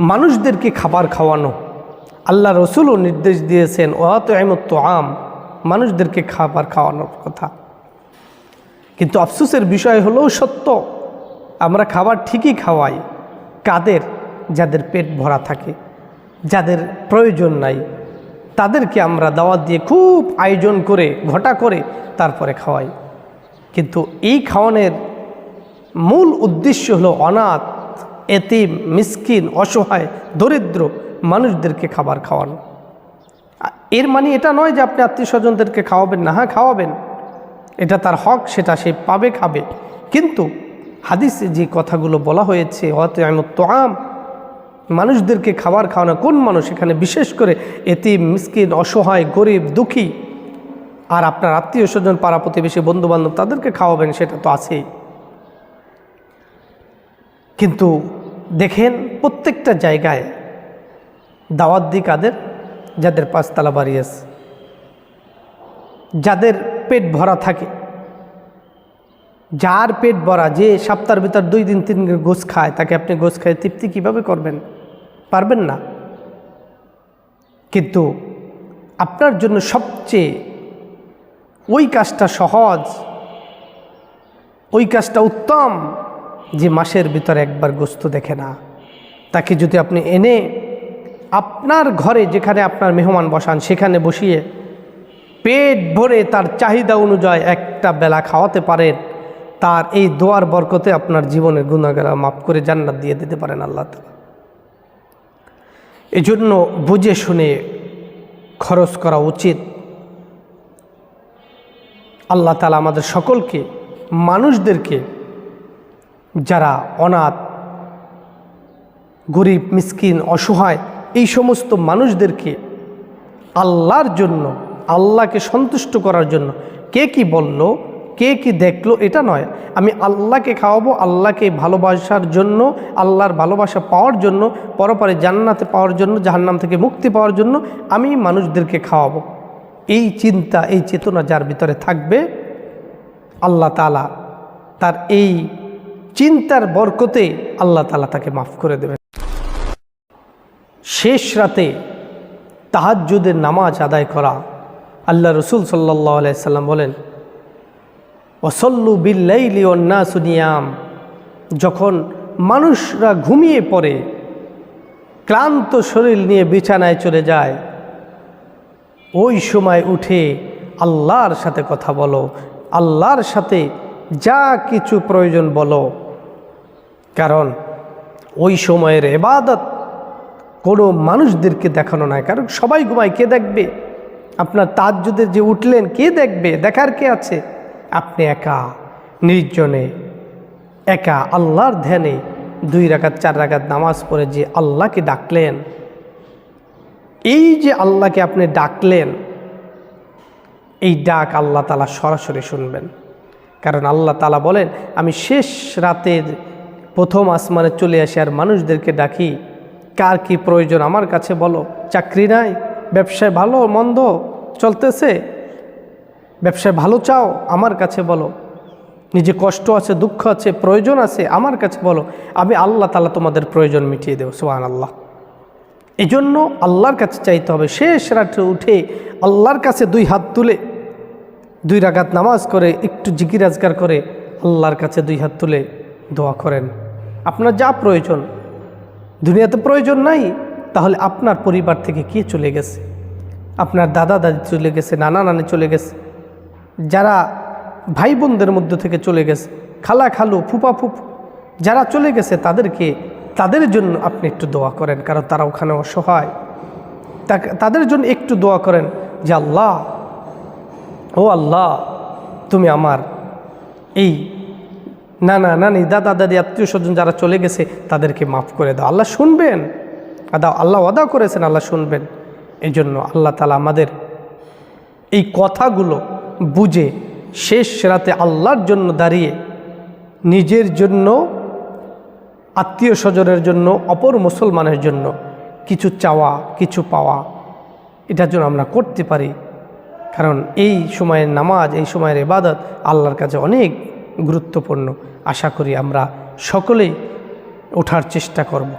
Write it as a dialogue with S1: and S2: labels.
S1: মানুষদেরকে খাবার খাওয়ানো। আল্লাহ রসুলও নির্দেশ দিয়েছেন, ওয়াত এমত আম মানুষদেরকে খাবার খাওয়ানোর কথা। কিন্তু আফসোসের বিষয় হলো সত্য, আমরা খাবার ঠিকই খাওয়াই কাদের? যাদের পেট ভরা থাকে, যাদের প্রয়োজন নাই। তাদেরকে আমরা দাওয়াত দিয়ে খুব আয়োজন করে, ঘটা করে তারপরে খাওয়াই। কিন্তু এই খাওয়ানোর মূল উদ্দেশ্য হলো অনাথ এতিম, মিসকিন, অসহায়, দরিদ্র মানুষদেরকে খাবার খাওয়ানো। এর মানে এটা নয় যে আপনি আত্মীয় স্বজনদেরকে খাওয়াবেন না। হ্যাঁ খাওয়াবেন। এটা তার হক, সেটা সে পাবে, খাবে। কিন্তু হাদিসে যে কথাগুলো বলা হয়েছে অত আম মানুষদেরকে খাবার খাওয়ানো, কোন মানুষ এখানে বিশেষ করে এতিম, মিসকিন, অসহায়, গরিব, দুঃখী, আর আপনার আত্মীয় স্বজন, পাড়া প্রতিবেশী, বন্ধুবান্ধব, তাদেরকে খাওয়াবেন, সেটা তো আছেই। কিন্তু দেখেন প্রত্যেকটা জায়গায় দাওয়াত দিক কাদের? যাদের পাঁচতলা বাড়ি আছে। যাদের পেট ভরা থাকে। যার পেট ভরা, যে সপ্তাহের ভিতর দুই দিন, তিন গোছ খায়, তাকে আপনি গোছ খায় তৃপ্তি কীভাবে করবেন? পারবেন না। কিন্তু আপনার জন্য সবচেয়ে ওই কাজটা সহজ, ওই কাজটা উত্তম যে মাসের ভিতরে একবার গোস্ত দেখে না। তাকে যদি আপনি এনে আপনার ঘরে যেখানে আপনার মেহমান বসান, সেখানে বসিয়ে পেট ভরে তার চাহিদা অনুযায়ী একটা বেলা খাওয়াতে পারেন, তার এই দোয়ার বরকতে আপনার জীবনের গুণাগারা মাফ করে জান্নাত দিয়ে দিতে পারেন আল্লাহ তালা এই জন্য বুঝে শুনে খরচ করা উচিত। আল্লাহ তালা আমাদের সকলকে, মানুষদেরকে যারা অনাথ, গরিব, মিসকিন, অসহায়, এই সমস্ত মানুষদেরকে আল্লাহর জন্য, আল্লাহকে সন্তুষ্ট করার জন্য কে কি বলল, কে কি দেখল, এটা নয়। আমি আল্লাহকে খাওয়াবো, আল্লাহকে ভালোবাসার জন্য, আল্লাহর ভালোবাসা পাওয়ার জন্য, পরপরে জান্নাতে পাওয়ার জন্য, জাহান্নাম থেকে মুক্তি পাওয়ার জন্য আমি মানুষদেরকে খাওয়াবো। এই চিন্তা, এই চেতনা যার ভিতরে থাকবে, আল্লাহ তালা তার এই চিন্তার বরকতে আল্লাহ তালা তাকে মাফ করে দেবেন। শেষ রাতে তাহাজ্জুদের নামাজ আদায় করা আল্লাহ রসুল সাল্লাহ আলাইসাল্লাম বলেন অসল্লু বিল্লাইলি অন্না সুনিয়াম যখন মানুষরা ঘুমিয়ে পড়ে, ক্লান্ত শরীর নিয়ে বিছানায় চলে যায়, ওই সময় উঠে আল্লাহর সাথে কথা বলো, আল্লাহর সাথে যা কিছু প্রয়োজন বলো। কারণ ওই সময়ের এবাদত কোনো মানুষদেরকে দেখানো নয় কারণ সবাই ঘুমায়, কে দেখবে? আপনার তাজ্জুদের যে উঠলেন, কে দেখবে? দেখার কে আছে? আপনি একা, নির্জনে, একা আল্লাহর ধ্যানে দুই রাকাত, চার রাকাত নামাজ পড়ে যে আল্লাহকে ডাকলেন। এই যে আল্লাহকে আপনি ডাকলেন, এই ডাক আল্লাহ তালা সরাসরি শুনবেন। কারণ আল্লাহ তালা বলেন, আমি শেষ রাতের প্রথম আসমানে চলে আসি আর মানুষদেরকে ডাকি, কার কি প্রয়োজন? আমার কাছে বলো, চাকরি নাই, ব্যবসায় ভালো, মন্দ, চলতেছে? ব্যবসায় ভালো চাও? আমার কাছে বলো। নিজে কষ্ট আছে, দুঃখ আছে, প্রয়োজন আছে, আমার কাছে বলো। আমি আল্লাহ তালা তোমাদের প্রয়োজন মিটিয়ে দেবো সোহান আল্লাহ এই জন্য আল্লাহর কাছে চাইতে হবে। শেষ রাত্রে উঠে আল্লাহর কাছে দুই হাত তুলে, দুই রাগাত নামাজ করে, একটু জিকির আজগার করে আল্লাহর কাছে দুই হাত তুলে দোয়া করেন। আপনার যা প্রয়োজন, দুনিয়াতে প্রয়োজন নাই, তাহলে আপনার পরিবার থেকে কে চলে গেছে? আপনার দাদা দাদি চলে গেছে, নানা নানি চলে গেছে, যারা ভাই বোনদের মধ্যে থেকে চলে গেছে, খালা খালু, ফুপা ফুপ, যারা চলে গেছে তাদেরকে, তাদের জন্য আপনি একটু দোয়া করেন, কারণ তারা ওখানে অসহায়। তাদের জন্য একটু দোয়া করেন যে, আল্লাহ, ও আল্লাহ, তুমি আমার এই নানা নানি দাদা, দাদি, আত্মীয় স্বজন যারা চলে গেছে, তাদেরকে মাফ করে দাও। আল্লাহ শুনবেন। আদা, আল্লাহ অদা করেছেন, আল্লাহ শুনবেন। এই জন্য আল্লাহ তালা আমাদের এই কথাগুলো বুঝে শেষ রাতে আল্লাহর জন্য দাঁড়িয়ে নিজের জন্য, আত্মীয় স্বজনের জন্য, অপর মুসলমানের জন্য কিছু চাওয়া, কিছু পাওয়া, এটার জন্য আমরা করতে পারি। কারণ এই সময়ের নামাজ, এই সময়ের ইবাদত আল্লাহর কাছে অনেক। গুরুত্বপূর্ণ। আশা করি আমরা সকলেই ওঠার চেষ্টা করব।